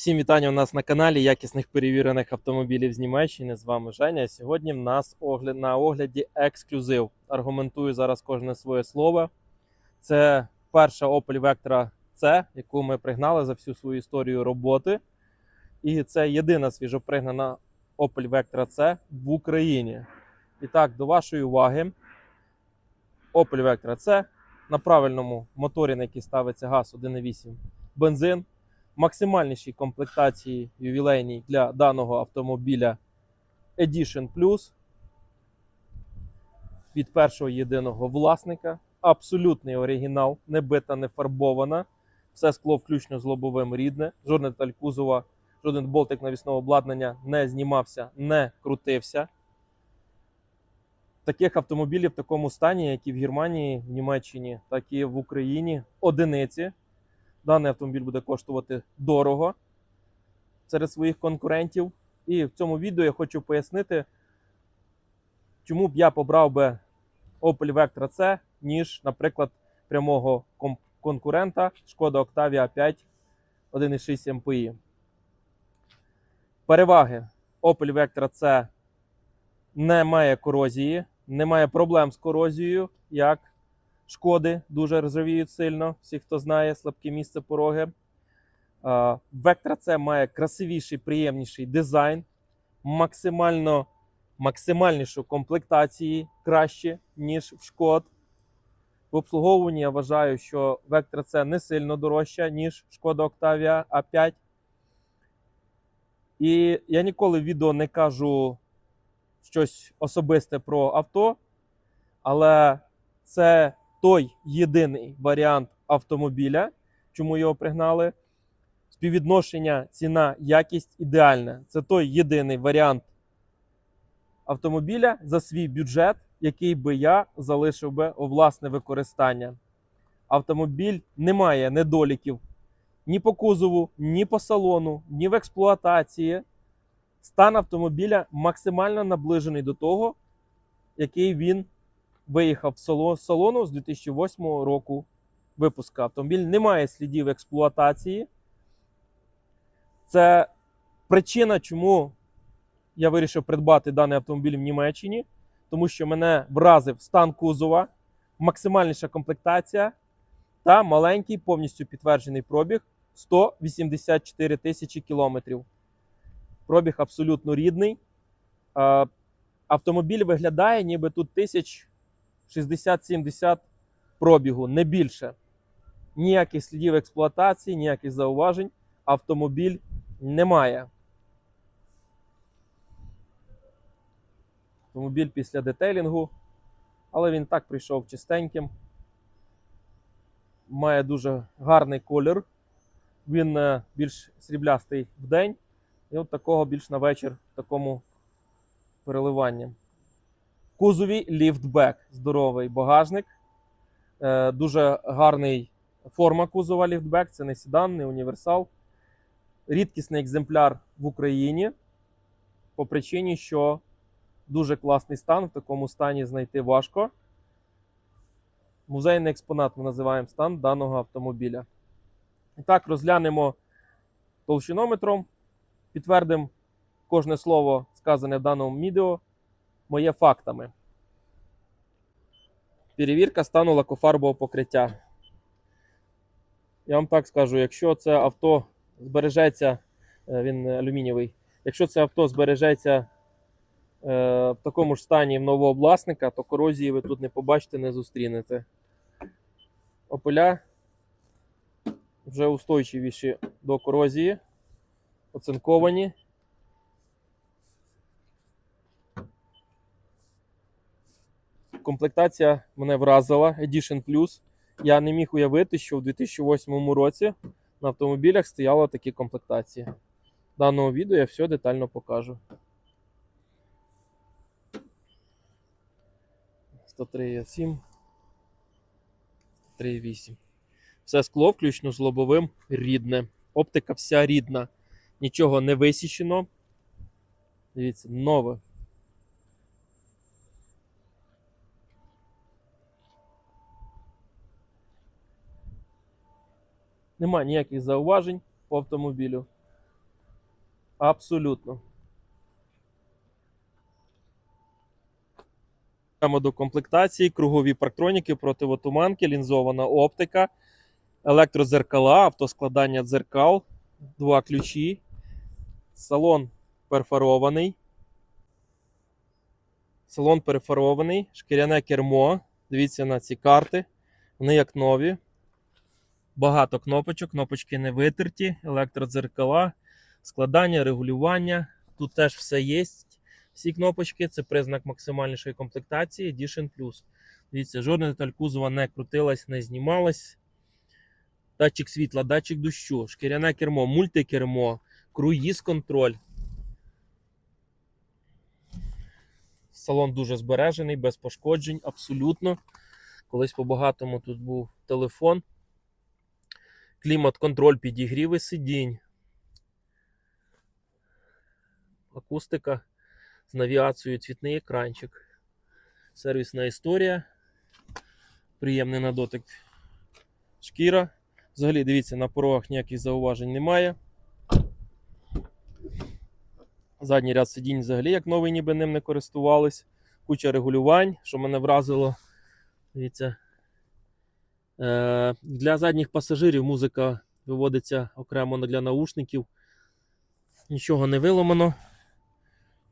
Всім вітання у нас на каналі якісних перевірених автомобілів з Німеччини. З вами Женя. Сьогодні в нас огляд на огляді ексклюзив. Аргументую зараз кожне своє слово. Це перша Opel Vectra C, яку ми пригнали за всю свою історію роботи. І це єдина свіжопригнана Opel Vectra C в Україні. І так, до вашої уваги, Opel Vectra C на правильному моторі, на який ставиться газ 1.8 бензин максимальнішій комплектації ювілейній для даного автомобіля Edition Plus від першого єдиного власника. Абсолютний оригінал, не бита, не фарбована. Все скло включно з лобовим рідне, жодна деталь кузова, жоден болтик навісного обладнання не знімався, не крутився. Таких автомобілів в такому стані, як і в Германії, в Німеччині, так і в Україні, одиниці. Даний автомобіль буде коштувати дорого серед своїх конкурентів. І в цьому відео я хочу пояснити, чому б я побрав би Opel Vectra C, ніж, наприклад, прямого конкурента Шкода Octavia 5 1.6 MPI. Переваги Opel Vectra C не має корозії, не має проблем з корозією, як Шкоди дуже ржавіють сильно. Всі, хто знає, слабке місце пороги. Vectra C має красивіший, приємніший дизайн, максимально максимальнішу комплектації краще, ніж в Шкод. В обслуговуванні я вважаю, що Vectra C не сильно дорожча, ніж Шкода Octavia A5. І я ніколи в відео не кажу щось особисте про авто, але це той єдиний варіант автомобіля, чому його пригнали. Співвідношення ціна, якість ідеальне. Це той єдиний варіант автомобіля за свій бюджет, який би я залишив би у власне використання. Автомобіль не має недоліків ні по кузову, ні по салону, ні в експлуатації. Стан автомобіля максимально наближений до того, який він виїхав з салону з 2008 року випуска. Автомобіль не має слідів експлуатації. Це причина, чому я вирішив придбати даний автомобіль в Німеччині, тому що мене вразив стан кузова, максимальніша комплектація та маленький повністю підтверджений пробіг 184 тисячі кілометрів. Пробіг абсолютно рідний. Е, Автомобіль виглядає, ніби тут тисяч 60-70 пробігу, не більше. Ніяких слідів експлуатації, ніяких зауважень автомобіль немає. Автомобіль після детейлінгу, але він так прийшов чистеньким. Має дуже гарний колір. Він е, більш сріблястий в день, і от такого більш на вечір в такому переливанні. Кузові ліфтбек, здоровий багажник. Е, Дуже гарний форма кузова ліфтбек. Це не седан, не універсал. Рідкісний екземпляр в Україні по причині, що дуже класний стан. В такому стані знайти важко. Музейний експонат ми називаємо стан даного автомобіля. І так, розглянемо толщинометром, підтвердимо кожне слово, сказане в даному відео, моє фактами. Перевірка стану лакофарбового покриття. Я вам так скажу, якщо це авто збережеться, е, він алюмінієвий, якщо це авто збережеться е, в такому ж стані в нового власника, то корозії ви тут не побачите, не зустрінете. Опеля вже устойчивіші до корозії, оцинковані. Комплектація мене вразила Edition Plus. Я не міг уявити, що в 2008 році на автомобілях стояли такі комплектації. В даному відео я все детально покажу. 103,7. 3,8. Все скло, включно з лобовим, рідне. Оптика вся рідна. Нічого не висічено. Дивіться, нове. Немає ніяких зауважень по автомобілю. Абсолютно. Прямо до комплектації, кругові парктроніки, противотуманки, лінзована оптика, електрозеркала, автоскладання дзеркал, два ключі, салон перфорований. Салон перефарований, шкіряне кермо. Дивіться на ці карти. Вони як нові. Багато кнопочок, кнопочки не витерті, електродзеркала, складання, регулювання. Тут теж все є. Всі кнопочки це признак максимальнішої комплектації Edition Plus. Дивіться, жодна деталь кузова не крутилась, не знімалась. Датчик світла, датчик дощу, шкіряне кермо, мультикермо, круїз контроль. Салон дуже збережений, без пошкоджень, абсолютно. Колись по-багатому тут був телефон. Клімат-контроль, підігріви сидінь. Акустика з навіацією, цвітний екранчик. Сервісна історія. Приємний на дотик шкіра. Взагалі, дивіться, на порогах ніяких зауважень немає. Задній ряд сидінь взагалі, як новий, ніби ним не користувались. Куча регулювань, що мене вразило. Дивіться. Е, для задніх пасажирів музика виводиться окремо для наушників. Нічого не виламано.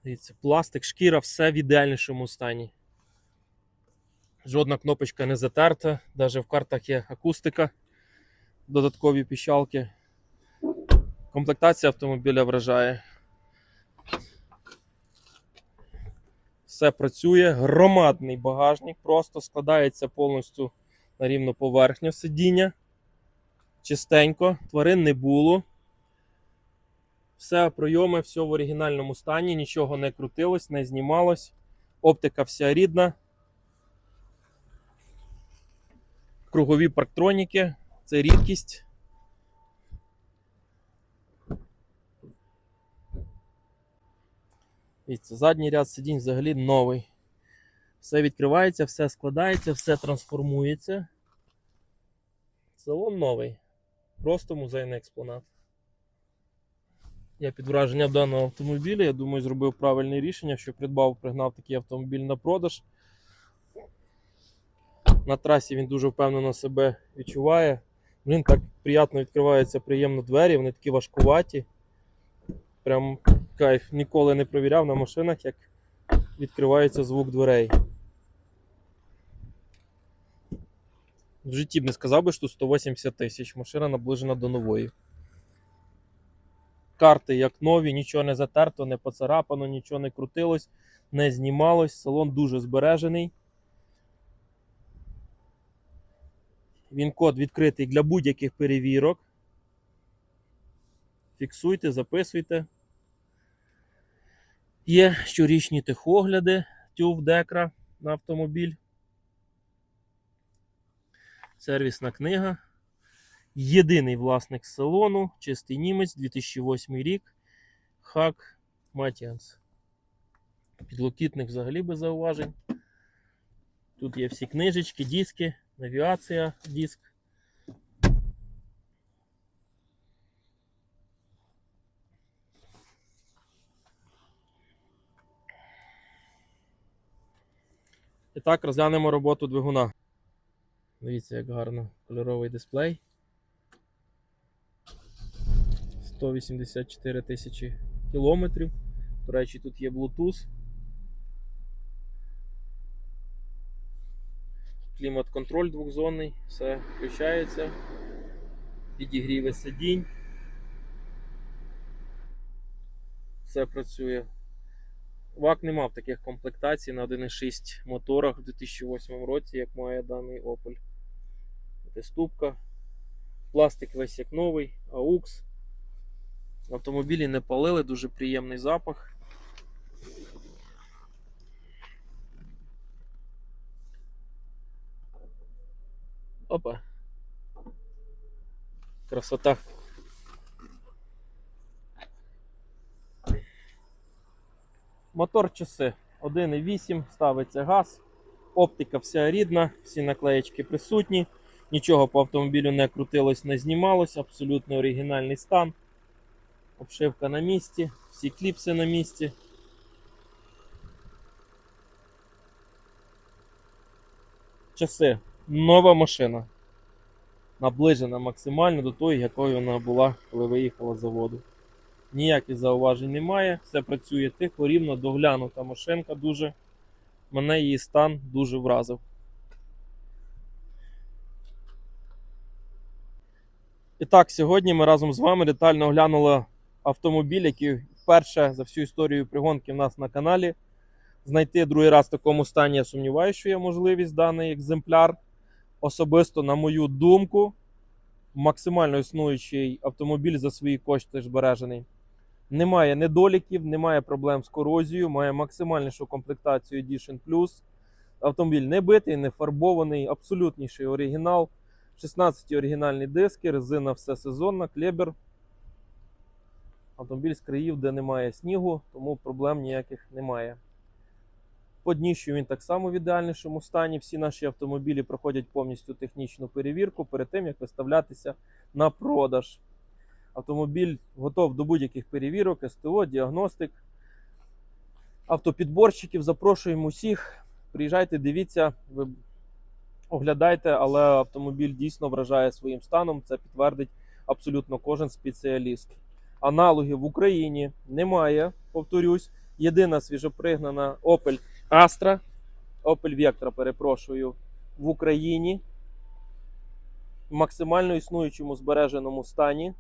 Дивіться, пластик, шкіра, все в ідеальнішому стані. Жодна кнопочка не затерта, навіть в картах є акустика, додаткові піщалки. Комплектація автомобіля вражає. Все працює, громадний багажник, просто складається повністю на рівну поверхню сидіння. Чистенько, тварин не було. Все пройоми, все в оригінальному стані, нічого не крутилось, не знімалось. Оптика вся рідна. Кругові парктроніки це рідкість. Дивіться, задній ряд сидінь взагалі новий. Все відкривається, все складається, все трансформується. Салон новий. Просто музейний експонат. Я під враженням даного автомобіля, я думаю, зробив правильне рішення, що придбав, пригнав такий автомобіль на продаж. На трасі він дуже впевнено себе відчуває. Блін, так приємно відкриваються приємно двері, вони такі важкуваті. Прям кайф. Ніколи не провіряв на машинах, як відкривається звук дверей. В житті б не сказав би, що 180 тисяч. Машина наближена до нової. Карти як нові, нічого не затерто, не поцарапано, нічого не крутилось, не знімалось. Салон дуже збережений. Він код відкритий для будь-яких перевірок. Фіксуйте, записуйте. Є щорічні техогляди TÜV Декра на автомобіль. Сервісна книга. Єдиний власник салону, чистий німець, 2008 рік. Хак Матіанс. Підлокітник взагалі без зауважень. Тут є всі книжечки, диски, навігація, диск. І так, розглянемо роботу двигуна. Дивіться, як гарно кольоровий дисплей. 184 тисячі кілометрів. До речі, тут є Bluetooth. Клімат-контроль двохзонний, все включається. Підігріве сидінь. Все працює. ВАК не мав таких комплектацій на 1.6 моторах в 2008 році, як має даний Opel. Ступка. Пластик весь як новий, AUX. Автомобілі не палили, дуже приємний запах. Опа. Красота. Мотор часи 1,8, ставиться газ, оптика вся рідна, всі наклеєчки присутні, нічого по автомобілю не крутилось, не знімалось, абсолютно оригінальний стан. Обшивка на місці, всі кліпси на місці. Часи. Нова машина. Наближена максимально до тої, якою вона була, коли виїхала з заводу. Ніяких зауважень немає, все працює тихо, рівно, доглянута машинка дуже. Мене її стан дуже вразив. І так, сьогодні ми разом з вами детально оглянули автомобіль, який вперше за всю історію пригонки в нас на каналі. Знайти другий раз в такому стані, я сумніваюся, що є можливість даний екземпляр. Особисто, на мою думку, максимально існуючий автомобіль за свої кошти збережений. Немає недоліків, немає проблем з корозією, має максимальнішу комплектацію Edition Plus. Автомобіль не битий, не фарбований, абсолютніший оригінал. 16 оригінальні диски, резина все сезонна, клебер. Автомобіль з країв, де немає снігу, тому проблем ніяких немає. По дніщу він так само в ідеальнішому стані. Всі наші автомобілі проходять повністю технічну перевірку перед тим, як виставлятися на продаж. Автомобіль готов до будь-яких перевірок, СТО, діагностик, автопідборщиків. Запрошуємо усіх. Приїжджайте, дивіться, оглядайте, але автомобіль дійсно вражає своїм станом. Це підтвердить абсолютно кожен спеціаліст. Аналогів в Україні немає, повторюсь. Єдина свіжопригнана Opel Astra, Opel Vectra, перепрошую, в Україні в максимально існуючому збереженому стані,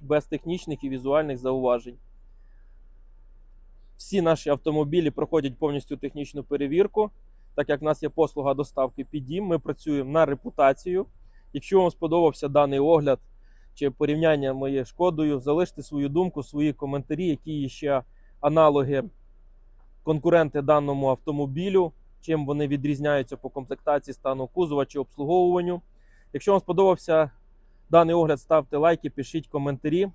без технічних і візуальних зауважень. Всі наші автомобілі проходять повністю технічну перевірку. Так як в нас є послуга доставки під дім, ми працюємо на репутацію. Якщо вам сподобався даний огляд чи порівняння моє шкодою, залиште свою думку, свої коментарі, які є ще аналоги, конкуренти даному автомобілю, чим вони відрізняються по комплектації стану кузова чи обслуговуванню. Якщо вам сподобався даний огляд, ставте лайки, пишіть коментарі.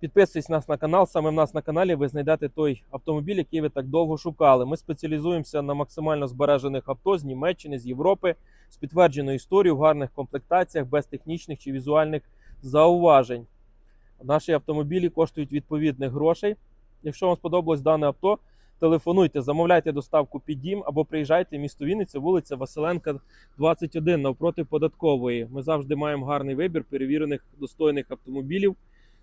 Підписуйтесь нас на канал. Саме в нас на каналі ви знайдете той автомобіль, який ви так довго шукали. Ми спеціалізуємося на максимально збережених авто з Німеччини, з Європи, з підтвердженою історією в гарних комплектаціях, без технічних чи візуальних зауважень. Наші автомобілі коштують відповідних грошей. Якщо вам сподобалось дане авто, телефонуйте, замовляйте доставку під дім або приїжджайте в місто Вінниця, вулиця Василенка, 21 навпроти податкової. Ми завжди маємо гарний вибір перевірених достойних автомобілів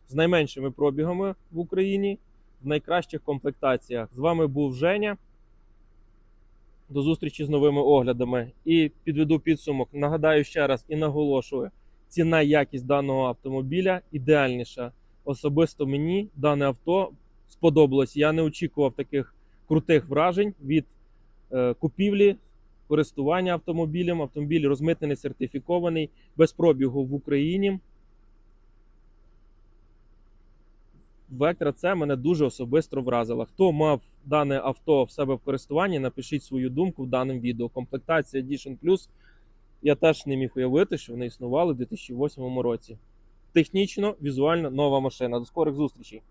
з найменшими пробігами в Україні в найкращих комплектаціях. З вами був Женя. До зустрічі з новими оглядами. І підведу підсумок. Нагадаю ще раз і наголошую: ціна якість даного автомобіля ідеальніша. Особисто мені дане авто сподобалось. Я не очікував таких крутих вражень від е, купівлі, користування автомобілем. Автомобіль розмитнений, сертифікований, без пробігу в Україні. Вектора це мене дуже особисто вразила. Хто мав дане авто в себе в користуванні, напишіть свою думку в даному відео. Комплектація Edition Plus. Я теж не міг уявити, що вони існували у 2008 році. Технічно, візуально нова машина. До скорих зустрічей!